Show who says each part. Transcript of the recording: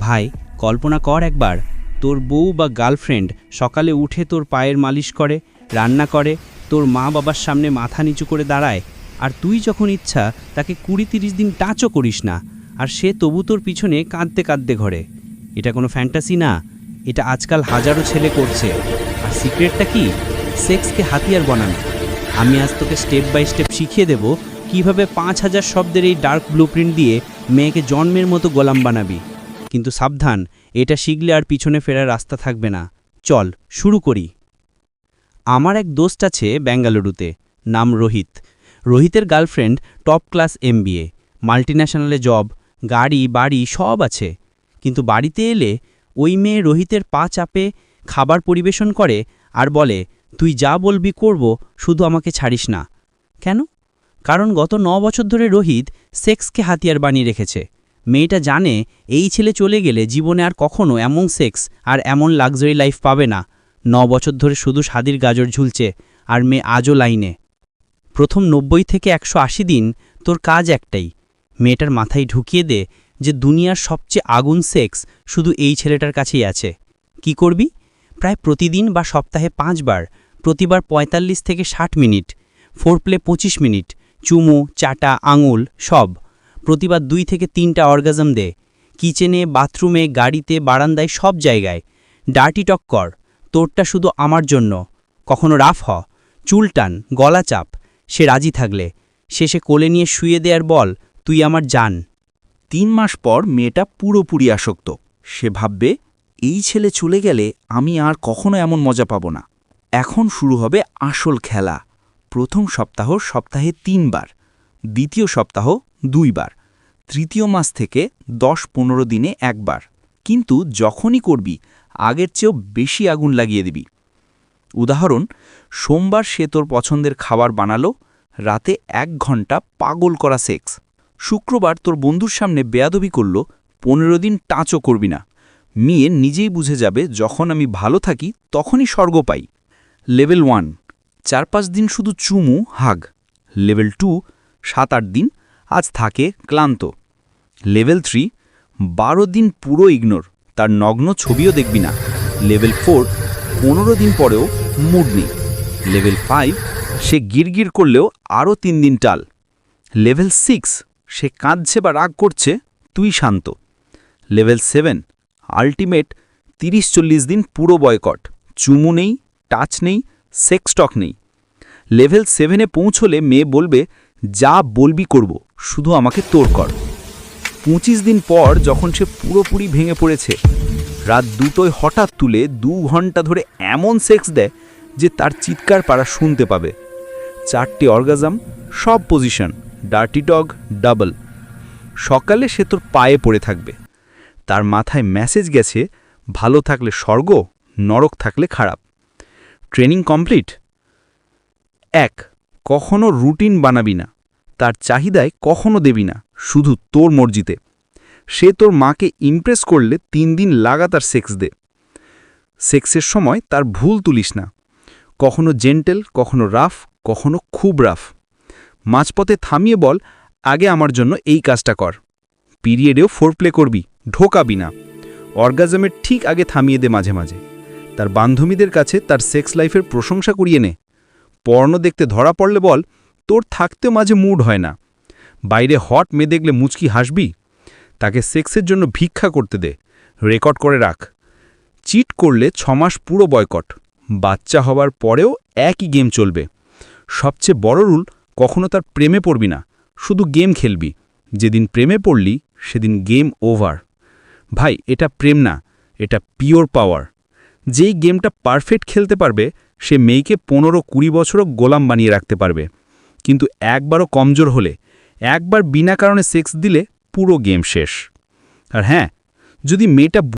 Speaker 1: ভাই, কল্পনা কর একবার, তোর বউ বা গার্লফ্রেন্ড সকালে উঠে তোর পায়ের মালিশ করে, রান্না করে, তোর মা বাবার সামনে মাথা নিচু করে দাঁড়ায়, আর তুই যখন ইচ্ছা তাকে কুড়ি তিরিশ দিন টাচও করিস না, আর সে তবু তোর পিছনে কাঁদতে কাঁদতে ঘরে। এটা কোনো ফ্যান্টাসি না, এটা আজকাল হাজারো ছেলে করছে, আর সিক্রেটটা কি? সেক্সকে হাতিয়ার বানানো। আমি আজ তোকে স্টেপ বাই স্টেপ শিখিয়ে দেব কীভাবে পাঁচ হাজার শব্দের এই ডার্ক ব্লুপ্রিন্ট দিয়ে মেয়েকে জন্মের মতো গোলাম বানাবি। কিন্তু সাবধান, এটা শিখলে আর পিছনে ফেরার রাস্তা থাকবে না। চল, শুরু করি। আমার এক দোস্ত আছে বেঙ্গালুরুতে নাম রোহিত। রোহিতের গার্লফ্রেন্ড টপ ক্লাস এমবিএ, মাল্টিন্যাশনালে জব, গাড়ি, বাড়ি সব আছে। কিন্তু বাড়িতে এলে ওই মেয়ে রোহিতের পা চাপে, খাবার পরিবেশন করে আর বলে, তুই যা বলবি করব, শুধু আমাকে ছাড়িস না। কেন? কারণ গত ন বছর ধরে রোহিত সেক্সকে হাতিয়ার বানিয়ে রেখেছে। মেয়েটা জানে এই ছেলে চলে গেলে জীবনে আর কখনো এমন সেক্স আর এমন লাক্সারি লাইফ পাবে না। ন বছর ধরে শুধু স্বাদির গাজর ঝুলছে আর মেয়ে আজও লাইনে। প্রথম নব্বই থেকে একশো আশি দিন তোর কাজ একটাই। মেয়েটার মাথায় ঢুকিয়ে দে যে দুনিয়ার সবচেয়ে আগুন সেক্স শুধু এই ছেলেটার কাছেই আছে। কি করবি? প্রায় প্রতিদিন বা সপ্তাহে পাঁচবার, প্রতিবার ৪৫ থেকে ষাট মিনিট ফোর প্লে পঁচিশ মিনিট, চুমু, চাটা, আঙুল, সব। প্রতিবার দুই থেকে তিনটা অর্গাজম দে কিচেনে, বাথরুমে, গাড়িতে, বারান্দায়, সব জায়গায়। ডার্টি টক কর, তোরটা শুধু আমার জন্য। কখনো রাফ হ, চুল টান, গলা চাপ, সে রাজি থাকলে। শেষে কোলে নিয়ে শুয়ে দেয়ার বল, তুই আমার জান।
Speaker 2: তিন মাস পর মেয়েটা পুরোপুরি আসক্ত। সে ভাববে, এই ছেলে চলে গেলে আমি আর কখনো এমন মজা পাব না। এখন শুরু হবে আসল খেলা। প্রথম সপ্তাহ সপ্তাহে তিনবার। দ্বিতীয় সপ্তাহ দুইবার, তৃতীয় মাস থেকে দশ পনেরো দিনে একবার। কিন্তু যখনই করবি, আগের চেয়েও বেশি আগুন লাগিয়ে দিবি। উদাহরণ, সোমবার সে তোর পছন্দের খাবার বানালো, রাতে এক ঘণ্টা পাগল করা সেক্স। শুক্রবার তোর বন্ধুর সামনে বেয়াদবি করল, পনেরো দিন টাঁচও করবি না। মেয়ে নিজেই বুঝে যাবে, যখন আমি ভালো থাকি, তখনই স্বর্গ পাই। লেভেল ওয়ান, চার পাঁচ দিন শুধু চুমু, হাগ। লেভেল টু, সাত আট দিন আজ থাকে ক্লান্ত। লেভেল থ্রি বারো দিন পুরো ইগনোর তার নগ্ন ছবিও দেখবি না। লেভেল ফোর পনেরো দিন পরেও মুড নেই। লেভেল ফাইভ সে গিরগির করলেও আরও তিন দিন টাল। লেভেল সিক্স সে কাঁদছে বা রাগ করছে, তুই শান্ত। লেভেল সেভেন আলটিমেট তিরিশ চল্লিশ দিন পুরো বয়কট চুমু নেই টাচ নেই সেক্স টক নেই। লেভেল সেভেনে পৌঁছলে মেয়ে বলবে যা বলবি করব, শুধু আমাকে তোর কর। পঁচিশ দিন পর যখন সে পুরোপুরি ভেঙে পড়েছে, রাত দুটোয় হঠাৎ তুলে দু ঘণ্টা ধরে এমন সেক্স দেয় যে তার চিৎকার পাড়া শুনতে পাবে। চারটি অর্গাজাম, সব পজিশন, ডার্টি ডগ, ডাবল। সকালে সে তোর পায়ে পড়ে থাকবে। তার মাথায় মেসেজ গেছে, ভালো থাকলে স্বর্গ, নরক থাকলে খারাপ। Training complete? এক, কখনো রুটিন বানাবি না। তার চাহিদায় কখনো দেবি না, শুধু তোর মর্জিতে। সে তোর মাকে ইমপ্রেস করলে তিন দিন লাগাতার সেক্স দে। সেক্সের সময় তার ভুল তুলিস না। কখনো জেন্টেল কখনো রাফ কখনো খুব রাফ মাঝপথে থামিয়ে বল, আগে আমার জন্য এই কাজটা কর। পিরিয়ডেও ফোর প্লে করবি, ঢোকাবি না। অর্গাজমের ঠিক আগে থামিয়ে দে মাঝে মাঝে। তার বান্ধবীদের কাছে তার সেক্স লাইফের প্রশংসা করিয়ে নে। পর্ণ দেখতে ধরা পড়লে বল তোর থাকতে মাঝে মুড হয় না। বাইরে হট মেয়ে দেখলে মুচকি হাসবি? তাকে সেক্সের জন্য ভিক্ষা করতে দে। রেকর্ড করে রাখ। চিট করলে ছমাস পুরো বয়কট। বাচ্চা হবার পরেও একই গেম চলবে। সবচেয়ে বড় রুল, কখনো তার প্রেমে পড়বি না। শুধু গেম খেলবি। যেদিন প্রেমে পড়লি, সেদিন গেম ওভার। ভাই, এটা প্রেম না, এটা পিওর পাওয়ার। যেই গেমটা পারফেক্ট খেলতে পারবে, সে মেয়েকে পনেরো কুড়ি বছরও গোলাম বানিয়ে রাখতে পারবে। কিন্তু একবারও কমজোর হলে, একবার বিনা কারণে সেক্স দিলে পুরো গেম শেষ। আর হ্যাঁ যদি মেয়েটা